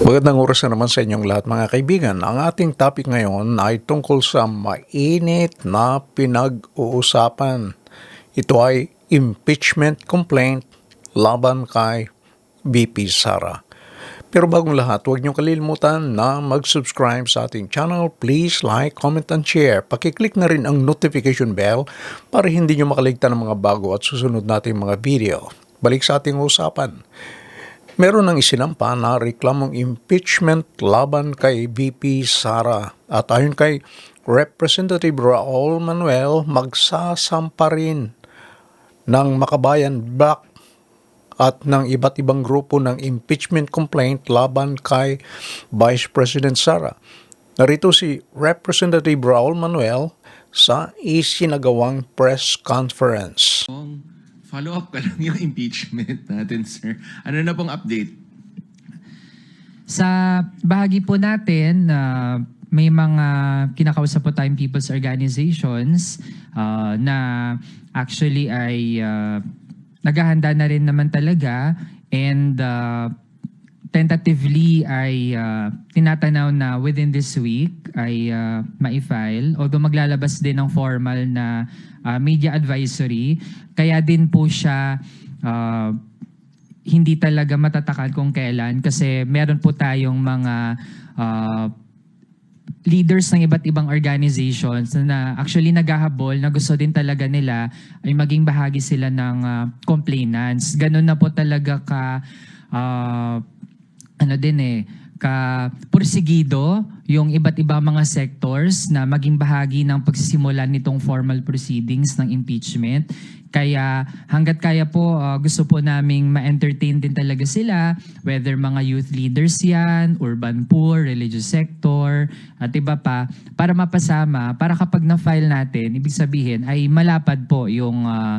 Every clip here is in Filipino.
Magandang oras na naman sa inyong lahat mga kaibigan. Ang ating topic ngayon ay tungkol sa mainit na pinag-uusapan. Ito ay impeachment complaint laban kay BP Sara. Pero bagong lahat, huwag niyong kalilimutan na mag-subscribe sa ating channel. Please like, comment, and share. Pakiclick na rin ang notification bell para hindi niyo makaligtan ng mga bago at susunod nating mga video. Balik sa ating usapan. Meron ng isinampa na reklamong impeachment laban kay BP Sara. At ayon kay Representative Raul Manuel, magsasampa rin ng Makabayan Black at ng iba't ibang grupo ng impeachment complaint laban kay Vice President Sara. Narito si Representative Raul Manuel sa isinagawang press conference. Kung follow up ka lang yung impeachment natin, sir. Ano na pong update? Sa bahagi po natin, ah, may mga kinakausap po tayong people's organizations ah, na actually ay ah, naghahanda na rin naman talaga and ah, tentatively ay ah, tinatanaw na within this week ay ah, ma-file. Although maglalabas din ng formal na ah, media advisory, kaya din po siya ah, hindi talaga matatakan kung kailan kasi meron po tayong mga ah, leaders ng iba't ibang organizations na actually naghahabol na gusto din talaga nila ay maging bahagi sila ng ah, complainants. Ganun na po talaga ka ah, ano din eh ka pursigido yung iba't ibang mga sectors na maging bahagi ng pagsisimula nitong formal proceedings ng impeachment. Kaya hanggat kaya po uh, gusto po naming ma-entertain din talaga sila whether mga youth leaders yan, urban poor, religious sector at iba pa para mapasama para kapag na-file natin ibig sabihin ay malapad po yung uh,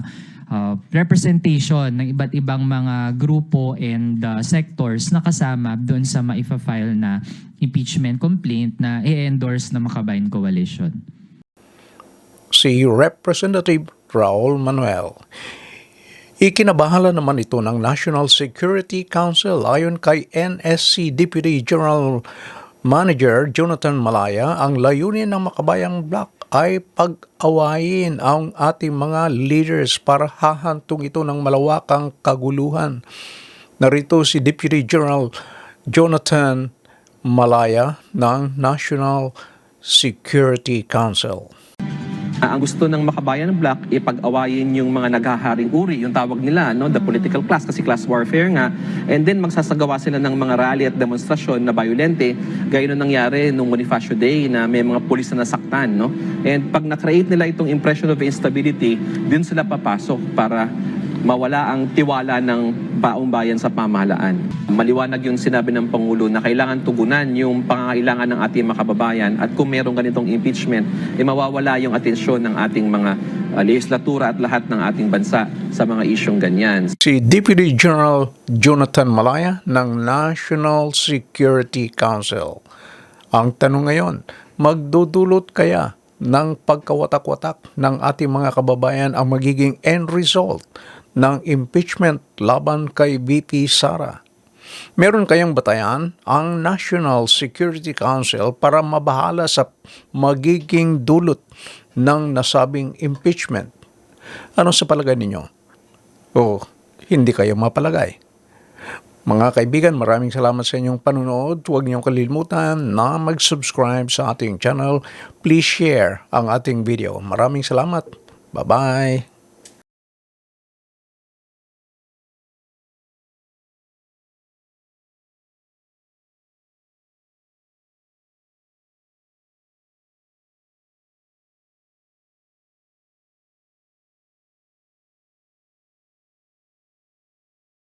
uh, representation ng iba't ibang mga grupo and uh, sectors na kasama doon sa maifa-file na impeachment complaint na i-endorse ng Makabayan Coalition. si Representative Raul Manuel. Ikinabahala naman ito ng National Security Council ayon kay NSC Deputy General Manager Jonathan Malaya, ang layunin ng Makabayang Black ay pag-awayin ang ating mga leaders para hahantong ito ng malawakang kaguluhan. Narito si Deputy General Jonathan Malaya ng National Security Council. Ang gusto ng makabayan ng Black, ipag-awayin yung mga naghaharing uri, yung tawag nila, no, the political class, kasi class warfare nga. And then magsasagawa sila ng mga rally at demonstrasyon na violente, gaya nung nangyari nung Bonifacio Day na may mga pulis na nasaktan. No? And pag na-create nila itong impression of instability, din sila papasok para mawala ang tiwala ng baong bayan sa pamahalaan. Maliwanag yung sinabi ng Pangulo na kailangan tugunan yung pangangailangan ng ating mga kababayan at kung merong ganitong impeachment, eh mawawala yung atensyon ng ating mga uh, legislatura at lahat ng ating bansa sa mga isyong ganyan. si Deputy General Jonathan Malaya ng National Security Council. Ang tanong ngayon, magdudulot kaya ng pagkawatak-watak ng ating mga kababayan ang magiging end result ng impeachment laban kay BP Sara? Meron kayang batayan ang National Security Council para mabahala sa magiging dulot ng nasabing impeachment? Ano sa palagay ninyo? O hindi kayo mapalagay? Mga kaibigan, maraming salamat sa inyong panunood. Huwag niyong kalilimutan na mag-subscribe sa ating channel. Please share ang ating video. Maraming salamat. Bye-bye.